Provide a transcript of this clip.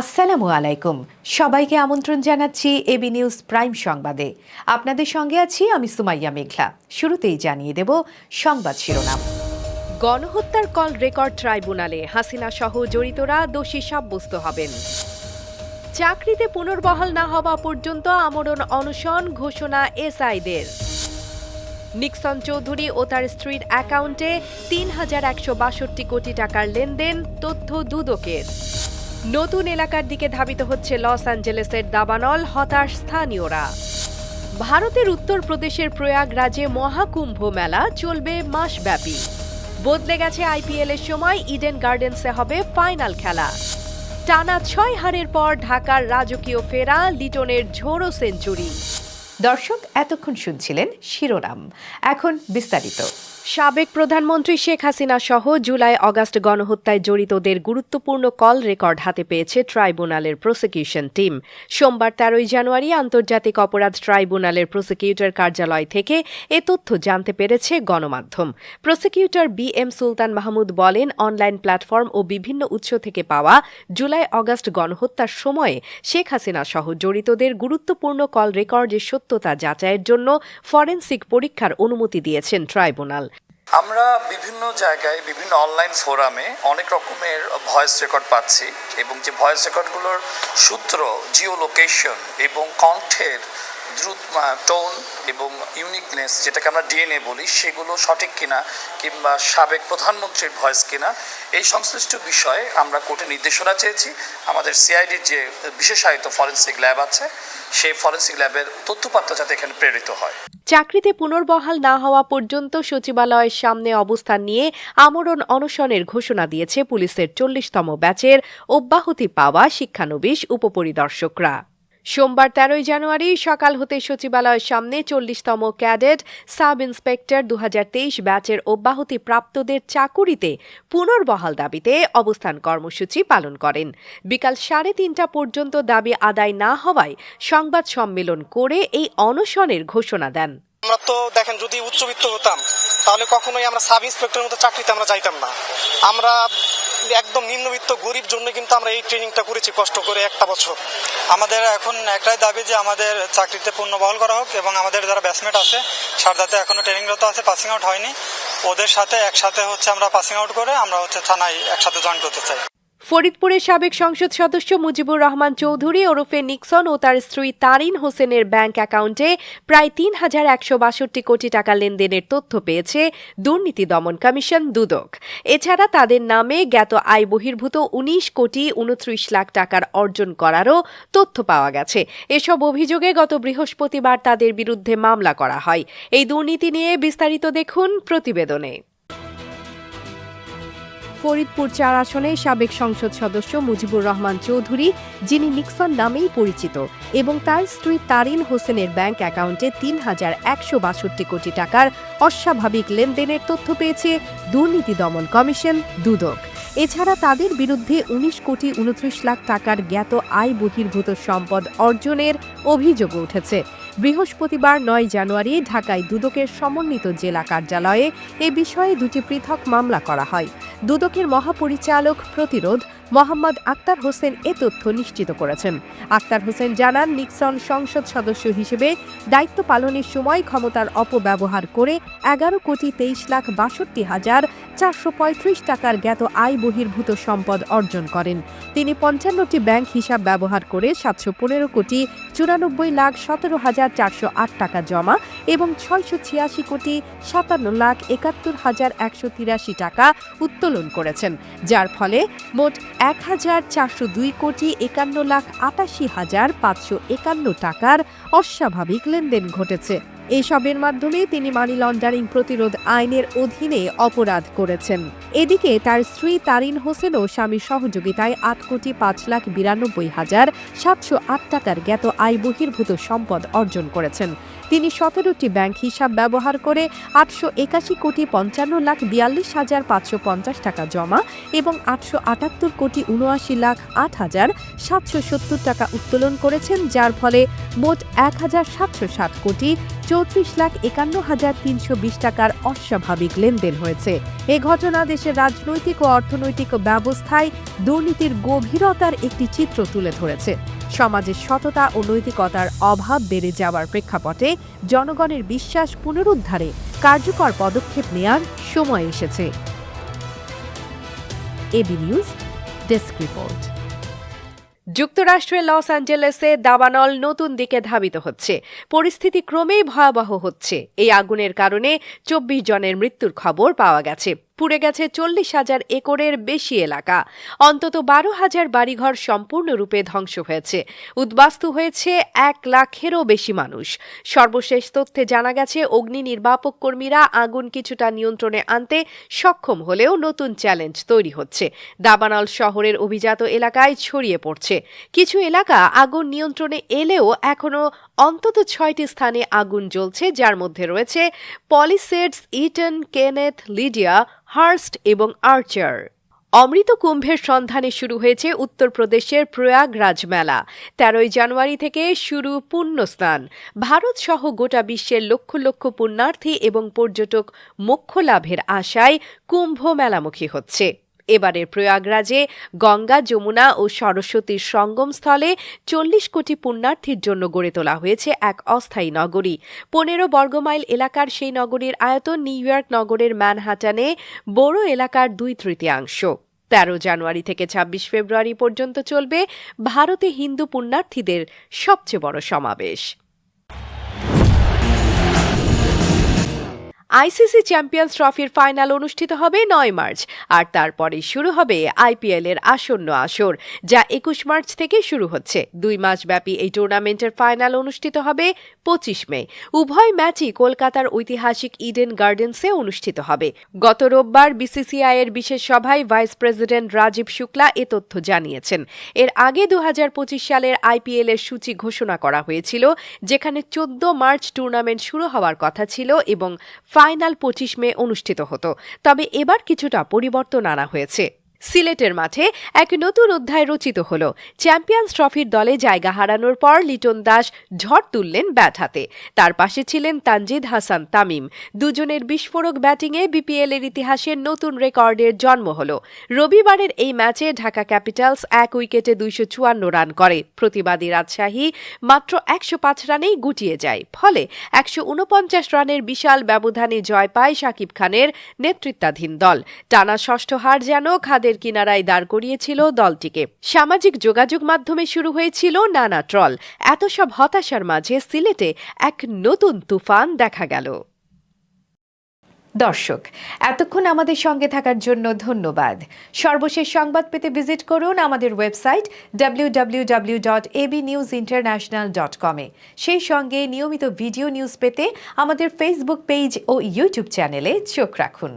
আসসালামু আলাইকুম। সবাইকে আমন্ত্রণ জানাচ্ছি এবি নিউজ প্রাইম সংবাদে। আপনাদের সঙ্গে আছি আমি সুমাইয়া মেঘলা। শুরুতেই জানিয়ে দেব সংবাদ শিরোনাম। গণহত্যার কল রেকর্ড ট্রাইব্যুনালে। হাসিনা সহ জড়িতরা দোষী সাব্যস্ত হবেন। চাকরিতে পুনর্বহাল না হওয়া পর্যন্ত আমরণ অনশন ঘোষণা এসআইদের। নিক্সন চৌধুরী ও তার স্ত্রীর অ্যাকাউন্টে তিন হাজার একশো বাষট্টি কোটি টাকার লেনদেন, তথ্য দুদকের। নতুন এলাকার দিকে ধাবিত হচ্ছে লস অ্যাঞ্জেলেসের দাবানল, হতাশ স্থানীয়রা। ভারতের উত্তরপ্রদেশের প্রয়াগরাজে মহাকুম্ভ মেলা চলবে মাসব্যাপী। বদলে গেছে আইপিএল এর সময়, ইডেন গার্ডেন্সে হবে ফাইনাল খেলা। টানা ছয় হারের পর ঢাকার রাজকীয় ফেরা, লিটনের ঝোড়ো সেঞ্চুরি। দর্শক, এতক্ষণ শুনছিলেন শিরোনাম। এখন বিস্তারিত। সাবেক প্রধানমন্ত্রী শেখ হাসিনা সহ জুলাই অগাস্ট গণহত্যায় জড়িতদের গুরুত্বপূর্ণ কল রেকর্ড হাতে পেয়েছে ট্রাইব্যুনালের প্রসিকিউশন টিম। সোমবার তেরোই জানুয়ারি আন্তর্জাতিক অপরাধ ট্রাইব্যুনালের প্রসিকিউটর কার্যালয় থেকে এ তথ্য জানতে পেরেছে গণমাধ্যম। Prosecutor B M Sultan Mahmud বলেন, অনলাইন প্ল্যাটফর্ম ও বিভিন্ন উৎস থেকে পাওয়া জুলাই অগাস্ট গণহত্যার সময়ে শেখ হাসিনা সহ জড়িতদের গুরুত্বপূর্ণ কল রেকর্ডের সত্যতা যাচাইয়ের জন্য ফরেনসিক পরীক্ষার অনুমতি দিয়েছেন ট্রাইব্যুনাল। আমরা বিভিন্ন জায়গায়, বিভিন্ন অনলাইন ফোরামে অনেক রকমের ভয়েস রেকর্ড পাচ্ছি এবং যে ভয়েস রেকর্ডগুলোর সূত্র জিও লোকেশন এবং কণ্ঠের দ্রুত টোন এবং ইউনিকনেস যেটাকে আমরা ডিএনএ বলি, সেগুলো সঠিক কিনা কিংবা সাবেক প্রধানমন্ত্রীর ভয়েস কিনা, এই সংশ্লিষ্ট বিষয়ে আমরা কোর্টে নির্দেশনা চেয়েছি। আমাদের সিআইডির যে বিশেষায়িত ফরেন্সিক ল্যাব আছে, সেই ফরেন্সিক ল্যাবের তথ্যপাত্র যাতে এখানে প্রেরিত হয়। চাকরিতে পুনর্বহাল না হওয়া পর্যন্ত সচিবালয়ের সামনে অবস্থান নিয়ে আমরণ অনশনের ঘোষণা দিয়েছে পুলিশের চল্লিশতম ব্যাচের অব্যাহতি পাওয়া শিক্ষানবিশ উপপরিদর্শকরা। সোমবার তেরোই জানুয়ারি সকাল হতে সচিবালয়ের সামনে চল্লিশতম ক্যাডেট সাব ইন্সপেক্টর দু হাজার তেইশ ব্যাচের অব্যাহতি প্রাপ্তদের চাকুরিতে পুনর্বহাল দাবিতে অবস্থান কর্মসূচি পালন করেন। বিকাল সাড়ে তিনটা পর্যন্ত দাবি আদায় না হওয়ায় সংবাদ সম্মেলন করে এই অনশনের ঘোষণা দেন। আমরা তো দেখেন, যদি উচ্চবিত্ত হতাম, তাহলে কখনোই আমরা সাব ইন্সপেক্টরের মতো চাকরিতে আমরা যাইতাম না। আমরা একদম নিম্নবিত্ত গরিব জন্য কিন্তু আমরা এই ট্রেনিংটা করেছি কষ্ট করে একটা বছর। আমাদের এখন একটাই দাবি যে আমাদের চাকরিতে পূর্ণ বহল করা হোক এবং আমাদের যারা ব্যাচমেট আছে, সারদাতে এখনও ট্রেনিংরত আছে পাসিং আউট হয়নি, ওদের সাথে একসাথে হচ্ছে আমরা পাসিং আউট করে আমরা হচ্ছে থানায় একসাথে জয়েন করতে চাই। ফরিদপুরের সাবেক সংসদ সদস্য মুজিবুর রহমান চৌধুরী, ওরফে নিক্সন ও তার স্ত্রী তারিন হোসেনের ব্যাংক অ্যাকাউন্টে প্রায় তিন হাজার একশো বাষট্টি কোটি টাকা লেনদেনের তথ্য পেয়েছে দুর্নীতি দমন কমিশন দুদক। এছাড়া তাদের নামে জ্ঞাত আয় বহির্ভূত উনিশ কোটি উনত্রিশ লাখ টাকার অর্জন করারও তথ্য পাওয়া গেছে। এসব অভিযোগে গত বৃহস্পতিবার তাদের বিরুদ্ধে মামলা করা হয়। এই দুর্নীতি নিয়ে বিস্তারিত দেখুন প্রতিবেদনে। ফরিদপুর চার আসনে সাবেক সংসদ সদস্য মুজিবুর রহমান চৌধুরী, যিনি নিক্সন নামেই পরিচিত, এবং তার স্ত্রী তারিন হোসেনের ব্যাংক অ্যাকাউন্টে তিন হাজার একশো বাষট্টি কোটি টাকার অস্বাভাবিক লেনদেনের তথ্য পেয়েছে দুর্নীতি দমন কমিশন দুদক। এছাড়া তাদের বিরুদ্ধে উনিশ কোটি উনত্রিশ লাখ টাকার জ্ঞাত আয় বহির্ভূত সম্পদ অর্জনের অভিযোগ উঠেছে। বৃহস্পতিবার নয় জানুয়ারি ঢাকায় দুদকের সমন্বিত জেলা কার্যালয়ে এ বিষয়ে দুটি পৃথক মামলা করা হয়। দুদকের মহাপরিচালক প্রতিরোধ মোহাম্মদ আক্তার হোসেন এ তথ্য নিশ্চিত করেছেন। আক্তার হোসেন জানান, নিক্সন সংসদ সদস্য হিসেবে দায়িত্ব পালনের সময় ক্ষমতার অপব্যবহার করে এগারো কোটি তেইশ লাখ বাষট্টি হাজার চারশো পঁয়ত্রিশ টাকার জ্ঞাত আয় বহির্ভূত সম্পদ অর্জন করেন। তিনি পঞ্চান্নটি ব্যাংক হিসাব ব্যবহার করে সাতশো পনেরো কোটি চুরানব্বই লাখ সতেরো হাজার চারশো আট টাকা জমা এবং ছয়শো ছিয়াশি কোটি সাতান্ন লাখ একাত্তর হাজার একশো তিরাশি টাকা উত্তোলন করেছেন, যার ফলে মোট এক হাজার চারশো দুই কোটি একান্ন লাখ আটাশি হাজার পাঁচশো একান্ন টাকার অস্বাভাবিক লেনদেন ঘটেছে। এসবের মাধ্যমে তিনি মানি লন্ডারিং প্রতিরোধ আইনের অধীনে অপরাধ করেছেন। এদিকে তার স্ত্রী তারিন হোসেনও স্বামীর সহযোগিতায় আট কোটি পাঁচ লাখ বিরানব্বই হাজার সাতশো আট টাকার জ্ঞাত আয় বহির্ভূত সম্পদ অর্জন করেছেন। তিনি সতেরোটি ব্যাংক হিসাব ব্যবহার করে আটশো একাশি কোটি পঞ্চান্ন লাখ বিয়াল্লিশ হাজার পাঁচশো পঞ্চাশ টাকা জমা এবং আটশো আটাত্তর কোটি উনআশি লাখ আট হাজার সাতশো সত্তর টাকা উত্তোলন করেছেন, যার ফলে মোট এক হাজার সাতশো ষাট কোটি চৌত্রিশ লাখ একান্ন হাজার তিনশো বিশ টাকার অস্বাভাবিক লেনদেন হয়েছে। এ ঘটনা দেশের রাজনৈতিক ও অর্থনৈতিক ব্যবস্থায় দুর্নীতির গভীরতার একটি চিত্র তুলে ধরেছে। সমাজের সততা ও নৈতিকতার অভাব বেড়ে যাওয়ার প্রেক্ষাপটে জনগণের বিশ্বাস পুনরুদ্ধারে কার্যকর পদক্ষেপ নেয়ার সময় এসেছে। AB news, desk report. যুক্তরাষ্ট্রের লস অ্যাঞ্জেলেসে দাবানল নতুন দিকে ধাবিত হচ্ছে। পরিস্থিতি ক্রমেই ভয়াবহ হচ্ছে। এই আগুনের কারণে চব্বিশ জনের মৃত্যুর খবর পাওয়া গেছে। পুড়ে গেছে চল্লিশ হাজার একরের বেশি এলাকা। অন্তত বারো হাজার বাড়িঘর সম্পূর্ণরূপে ধ্বংস হয়েছে। উদ্বাস্তু হয়েছে এক লাখেরও বেশি মানুষ। সর্বশেষ তথ্যে জানা গেছে, অগ্নি নির্বাপক কর্মীরা আগুন কিছুটা নিয়ন্ত্রণে আনতে সক্ষম হলেও নতুন চ্যালেঞ্জ তৈরি হচ্ছে। দাবানল শহরের অভিজাত এলাকায় ছড়িয়ে পড়ছে। কিছু এলাকা আগুন নিয়ন্ত্রণে এলেও এখনও অন্তত ছয়টি স্থানে আগুন জ্বলছে, যার মধ্যে রয়েছে Palisades, Eaton, Kenneth, Lidia, Hurst এবং আর্চার। অমৃত কুম্ভের সন্ধানে শুরু হয়েছে উত্তরপ্রদেশের প্রয়াগরাজ মেলা। তেরোই জানুয়ারি থেকে শুরু পুণ্য স্নান। ভারত সহ গোটা বিশ্বের লক্ষ লক্ষ পুণ্যার্থী এবং পর্যটক মোক্ষ লাভের আশায় কুম্ভ মেলামুখী হচ্ছে। এবারের প্রয়াগরাজে গঙ্গা, যমুনা ও সরস্বতীর সঙ্গমস্থলে চল্লিশ কোটি পুণ্যার্থীর জন্য গড়ে তোলা হয়েছে এক অস্থায়ী নগরী। পনেরো বর্গমাইল এলাকার সেই নগরীর আয়তন নিউ ইয়র্ক নগরের ম্যানহাটানে বড় এলাকার দুই তৃতীয়াংশ। তেরো জানুয়ারি থেকে ছাব্বিশ ফেব্রুয়ারি পর্যন্ত চলবে ভারতে হিন্দু পুণ্যার্থীদের সবচেয়ে বড় সমাবেশ। আইসিসি চ্যাম্পিয়ন্স ট্রফির ফাইনাল অনুষ্ঠিত হবে নয় মার্চ, আর তারপরে শুরু হবে আইপিএল এর আসন্ন আসর, যা একুশ মার্চ থেকে শুরু হচ্ছে। দুই মাস ব্যাপী এই টুর্নামেন্টের ফাইনাল অনুষ্ঠিত হবে পঁচিশ মে। উভয় ম্যাচই কলকাতার ঐতিহাসিক ইডেন গার্ডেন্সে অনুষ্ঠিত হবে। গত রোববার বিসিসিআই এর বিশেষ সভায় ভাইস প্রেসিডেন্ট রাজীব শুক্লা এ তথ্য জানিয়েছেন। এর আগে দু হাজার পঁচিশ সালের আইপিএল এর সূচি ঘোষণা করা হয়েছিল, যেখানে চোদ্দ মার্চ টুর্নামেন্ট শুরু হওয়ার কথা ছিল এবং ফাইনাল পঁচিশ মে অনুষ্ঠিত হতো। তবে এবার কিছুটা পরিবর্তন আনা হয়েছে। সিলেটের মাঠে এক নতুন অধ্যায় রচিত হল। চ্যাম্পিয়ন্স ট্রফির দলে জায়গা হারানোর পর লিটন দাস ঝড় তুললেন ব্যাট হাতে। তার পাশে ছিলেন তানজিদ হাসান তামিম। দুজনের বিস্ফোরক ব্যাটিংয়ে বিপিএল এর ইতিহাসে নতুন রেকর্ডের জন্ম হল। রবিবারের এই ম্যাচে ঢাকা ক্যাপিটালস এক উইকেটে দুইশো চুয়ান্ন রান করে। প্রতিবাদী রাজশাহী মাত্র একশো পাঁচ রানেই গুটিয়ে যায়। ফলে একশো উনপঞ্চাশ রানের বিশাল ব্যবধানে জয় পায় শাকিব খানের নেতৃত্বাধীন দল। টানা ষষ্ঠ হার যেন খাদের কিনারায় দাঁড় করিয়েছিল দলটিকে। সামাজিক যোগাযোগ মাধ্যমে শুরু হয়েছিল নানা ট্রল। এত সব হতাশার মাঝে সিলেটে এক নতুন তুফান দেখা গেল। দর্শক, এতক্ষণ আমাদের সঙ্গে থাকার জন্য ধন্যবাদ। সর্বশেষ সংবাদ পেতে ভিজিট করুন আমাদের website W dot news international dot সেই সঙ্গে নিয়মিত ভিডিও নিউজ পেতে আমাদের ফেসবুক পেজ ও ইউটিউব চ্যানেলে চোখ রাখুন।